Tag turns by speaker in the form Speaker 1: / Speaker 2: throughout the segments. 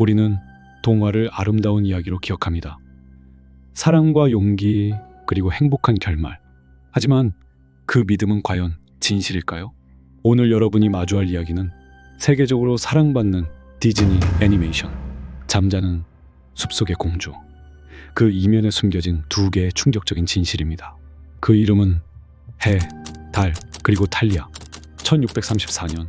Speaker 1: 우리는 동화를 아름다운 이야기로 기억합니다. 사랑과 용기, 그리고 행복한 결말. 하지만 그 믿음은 과연 진실일까요? 오늘 여러분이 마주할 이야기는 세계적으로 사랑받는 디즈니 애니메이션 잠자는 숲속의 공주. 그 이면에 숨겨진 두 개의 충격적인 진실입니다. 그 이름은 해, 달, 그리고 탈리아. 1634년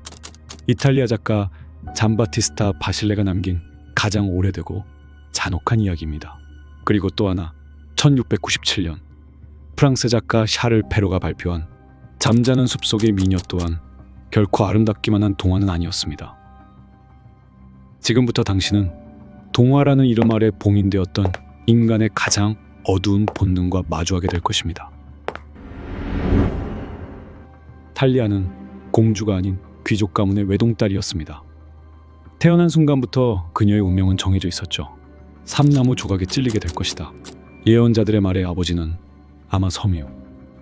Speaker 1: 이탈리아 작가 잠바티스타 바실레가 남긴 가장 오래되고 잔혹한 이야기입니다. 그리고 또 하나 1697년 프랑스 작가 샤를 페로가 발표한 잠자는 숲속의 미녀 또한 결코 아름답기만 한 동화는 아니었습니다. 지금부터 당신은 동화라는 이름 아래 봉인되었던 인간의 가장 어두운 본능과 마주하게 될 것입니다. 탈리아는 공주가 아닌 귀족 가문의 외동딸이었습니다. 태어난 순간부터 그녀의 운명은 정해져 있었죠. 삼나무 조각에 찔리게 될 것이다. 예언자들의 말에 아버지는 아마 섬유,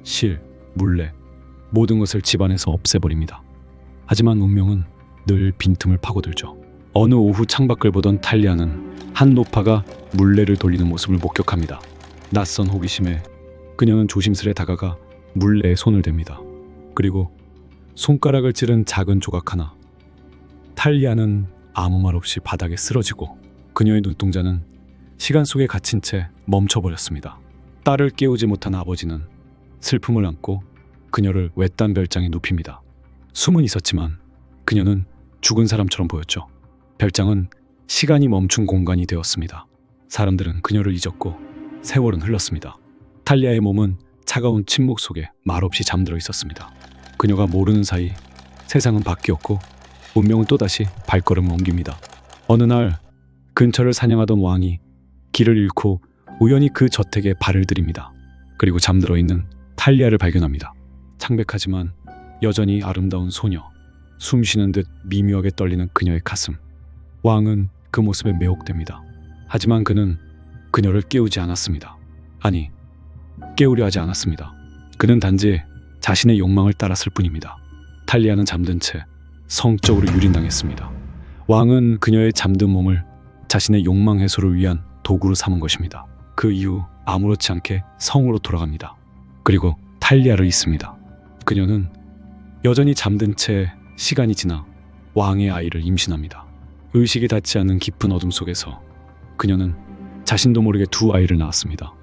Speaker 1: 실, 물레 모든 것을 집안에서 없애버립니다. 하지만 운명은 늘 빈틈을 파고들죠. 어느 오후 창밖을 보던 탈리아는 한 노파가 물레를 돌리는 모습을 목격합니다. 낯선 호기심에 그녀는 조심스레 다가가 물레에 손을 댑니다. 그리고 손가락을 찌른 작은 조각 하나. 탈리아는 아무 말 없이 바닥에 쓰러지고 그녀의 눈동자는 시간 속에 갇힌 채 멈춰버렸습니다. 딸을 깨우지 못한 아버지는 슬픔을 안고 그녀를 외딴 별장에 눕힙니다. 숨은 있었지만 그녀는 죽은 사람처럼 보였죠. 별장은 시간이 멈춘 공간이 되었습니다. 사람들은 그녀를 잊었고 세월은 흘렀습니다. 탈리아의 몸은 차가운 침묵 속에 말없이 잠들어 있었습니다. 그녀가 모르는 사이 세상은 바뀌었고 운명은 또다시 발걸음을 옮깁니다. 어느 날 근처를 사냥하던 왕이 길을 잃고 우연히 그 저택에 발을 들입니다. 그리고 잠들어 있는 탈리아를 발견합니다. 창백하지만 여전히 아름다운 소녀, 숨 쉬는 듯 미묘하게 떨리는 그녀의 가슴. 왕은 그 모습에 매혹됩니다. 하지만 그는 그녀를 깨우지 않았습니다. 아니, 깨우려 하지 않았습니다. 그는 단지 자신의 욕망을 따랐을 뿐입니다. 탈리아는 잠든 채 성적으로 유린당했습니다. 왕은 그녀의 잠든 몸을 자신의 욕망 해소를 위한 도구로 삼은 것입니다. 그 이후 아무렇지 않게 성으로 돌아갑니다. 그리고 탈리아를 잊습니다. 그녀는 여전히 잠든 채 시간이 지나 왕의 아이를 임신합니다. 의식이 닿지 않는 깊은 어둠 속에서 그녀는 자신도 모르게 두 아이를 낳았습니다.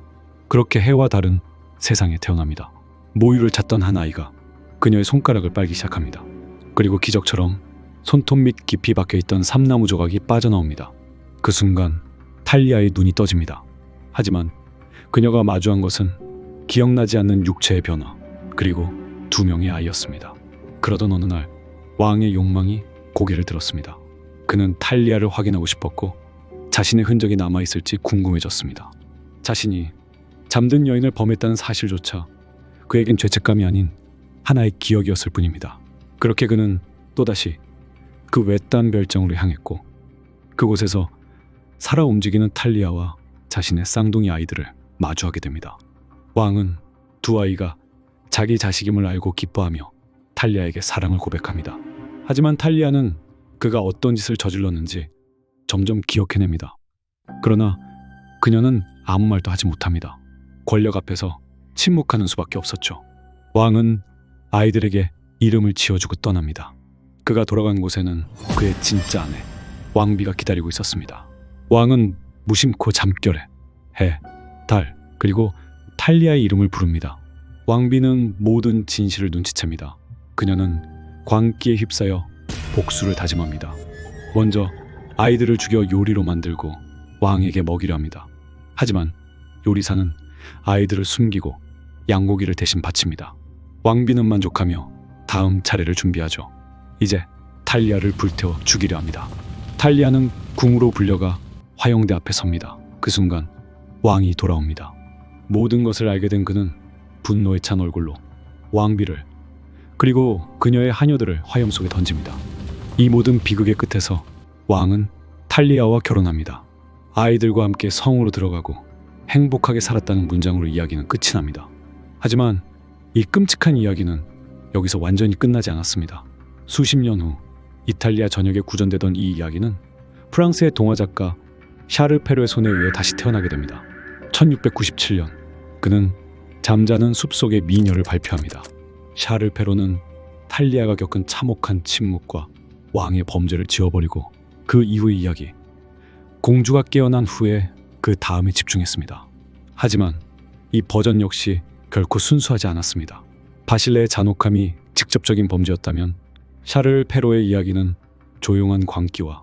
Speaker 1: 그렇게 해와 달은 세상에 태어납니다. 모유를 찾던 한 아이가 그녀의 손가락을 빨기 시작합니다. 그리고 기적처럼 손톱 밑 깊이 박혀 있던 삼나무 조각이 빠져나옵니다. 그 순간 탈리아의 눈이 떠집니다. 하지만 그녀가 마주한 것은 기억나지 않는 육체의 변화, 그리고 두 명의 아이였습니다. 그러던 어느 날 왕의 욕망이 고개를 들었습니다. 그는 탈리아를 확인하고 싶었고 자신의 흔적이 남아 있을지 궁금해졌습니다. 자신이 잠든 여인을 범했다는 사실조차 그에겐 죄책감이 아닌 하나의 기억이었을 뿐입니다. 그렇게 그는 또다시 그 외딴 별장으로 향했고 그곳에서 살아 움직이는 탈리아와 자신의 쌍둥이 아이들을 마주하게 됩니다. 왕은 두 아이가 자기 자식임을 알고 기뻐하며 탈리아에게 사랑을 고백합니다. 하지만 탈리아는 그가 어떤 짓을 저질렀는지 점점 기억해냅니다. 그러나 그녀는 아무 말도 하지 못합니다. 권력 앞에서 침묵하는 수밖에 없었죠. 왕은 아이들에게 이름을 지어주고 떠납니다. 그가 돌아간 곳에는 그의 진짜 아내 왕비가 기다리고 있었습니다. 왕은 무심코 잠결에 해, 달, 그리고 탈리아의 이름을 부릅니다. 왕비는 모든 진실을 눈치챕니다. 그녀는 광기에 휩싸여 복수를 다짐합니다. 먼저 아이들을 죽여 요리로 만들고 왕에게 먹이려 합니다. 하지만 요리사는 아이들을 숨기고 양고기를 대신 바칩니다. 왕비는 만족하며 다음 차례를 준비하죠. 이제 탈리아를 불태워 죽이려 합니다. 탈리아는 궁으로 불려가 화영대 앞에 섭니다. 그 순간 왕이 돌아옵니다. 모든 것을 알게 된 그는 분노에 찬 얼굴로 왕비를 그리고 그녀의 하녀들을 화염 속에 던집니다. 이 모든 비극의 끝에서 왕은 탈리아와 결혼합니다. 아이들과 함께 성으로 들어가고 행복하게 살았다는 문장으로 이야기는 끝이 납니다. 하지만 이 끔찍한 이야기는 여기서 완전히 끝나지 않았습니다. 수십 년 후 이탈리아 전역에 구전되던 이 이야기는 프랑스의 동화 작가 샤르 페로의 손에 의해 다시 태어나게 됩니다. 1697년 그는 잠자는 숲속의 미녀를 발표합니다. 샤르 페로는 탈리아가 겪은 참혹한 침묵과 왕의 범죄를 지워버리고 그 이후의 이야기 공주가 깨어난 후에 그 다음에 집중했습니다. 하지만 이 버전 역시 결코 순수하지 않았습니다. 바실레의 잔혹함이 직접적인 범죄였다면 샤를 페로의 이야기는 조용한 광기와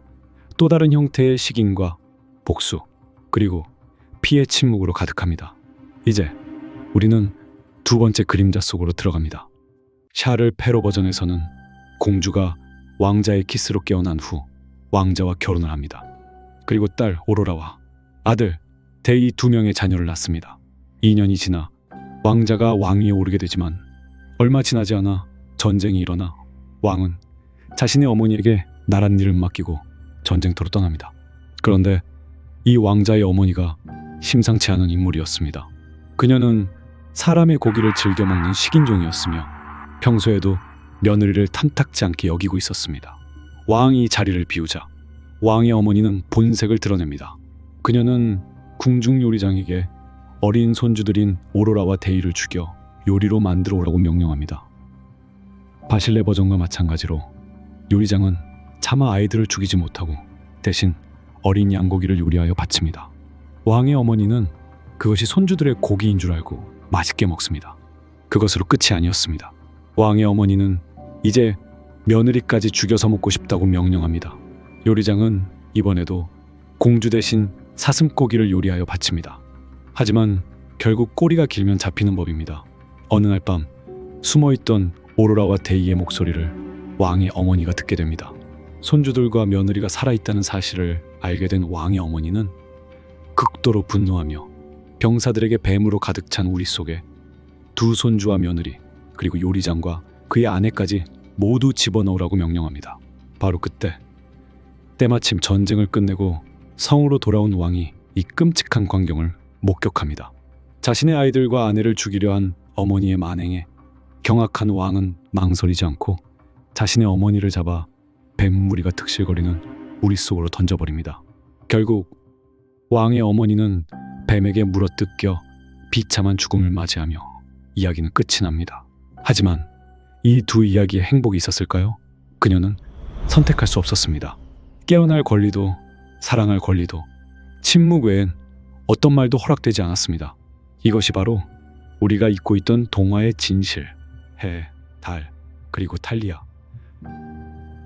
Speaker 1: 또 다른 형태의 식인과 복수 그리고 피의 침묵으로 가득합니다. 이제 우리는 두 번째 그림자 속으로 들어갑니다. 샤를 페로 버전에서는 공주가 왕자의 키스로 깨어난 후 왕자와 결혼을 합니다. 그리고 딸 오로라와 아들 데이 두 명의 자녀를 낳습니다. 2년이 지나 왕자가 왕위에 오르게 되지만 얼마 지나지 않아 전쟁이 일어나 왕은 자신의 어머니에게 나란 일을 맡기고 전쟁터로 떠납니다. 그런데 이 왕자의 어머니가 심상치 않은 인물이었습니다. 그녀는 사람의 고기를 즐겨 먹는 식인종이었으며 평소에도 며느리를 탐탁지 않게 여기고 있었습니다. 왕이 자리를 비우자 왕의 어머니는 본색을 드러냅니다. 그녀는 궁중 요리장에게 어린 손주들인 오로라와 데이를 죽여 요리로 만들어 오라고 명령합니다. 바실레 버전과 마찬가지로 요리장은 차마 아이들을 죽이지 못하고 대신 어린 양고기를 요리하여 바칩니다. 왕의 어머니는 그것이 손주들의 고기인 줄 알고 맛있게 먹습니다. 그것으로 끝이 아니었습니다. 왕의 어머니는 이제 며느리까지 죽여서 먹고 싶다고 명령합니다. 요리장은 이번에도 공주 대신 사슴고기를 요리하여 바칩니다. 하지만 결국 꼬리가 길면 잡히는 법입니다. 어느 날 밤 숨어있던 오로라와 데이의 목소리를 왕의 어머니가 듣게 됩니다. 손주들과 며느리가 살아있다는 사실을 알게 된 왕의 어머니는 극도로 분노하며 병사들에게 뱀으로 가득 찬 우리 속에 두 손주와 며느리 그리고 요리장과 그의 아내까지 모두 집어넣으라고 명령합니다. 바로 그때 때마침 전쟁을 끝내고 성으로 돌아온 왕이 이 끔찍한 광경을 목격합니다. 자신의 아이들과 아내를 죽이려 한 어머니의 만행에 경악한 왕은 망설이지 않고 자신의 어머니를 잡아 뱀무리가 득실거리는 우리 속으로 던져버립니다. 결국 왕의 어머니는 뱀에게 물어뜯겨 비참한 죽음을 맞이하며 이야기는 끝이 납니다. 하지만 이 두 이야기에 행복이 있었을까요? 그녀는 선택할 수 없었습니다. 깨어날 권리도 사랑할 권리도 침묵 외엔 어떤 말도 허락되지 않았습니다. 이것이 바로 우리가 잊고 있던 동화의 진실, 해, 달, 그리고 탈리아.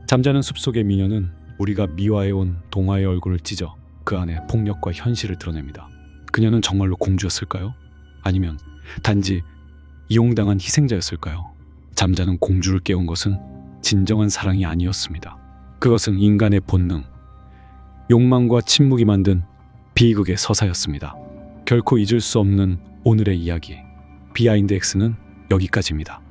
Speaker 1: 잠자는 숲속의 미녀는 우리가 미화해온 동화의 얼굴을 찢어 그 안에 폭력과 현실을 드러냅니다. 그녀는 정말로 공주였을까요? 아니면 단지 이용당한 희생자였을까요? 잠자는 공주를 깨운 것은 진정한 사랑이 아니었습니다. 그것은 인간의 본능, 욕망과 침묵이 만든 비극의 서사였습니다. 결코 잊을 수 없는 오늘의 이야기. 비하인드 X는 여기까지입니다.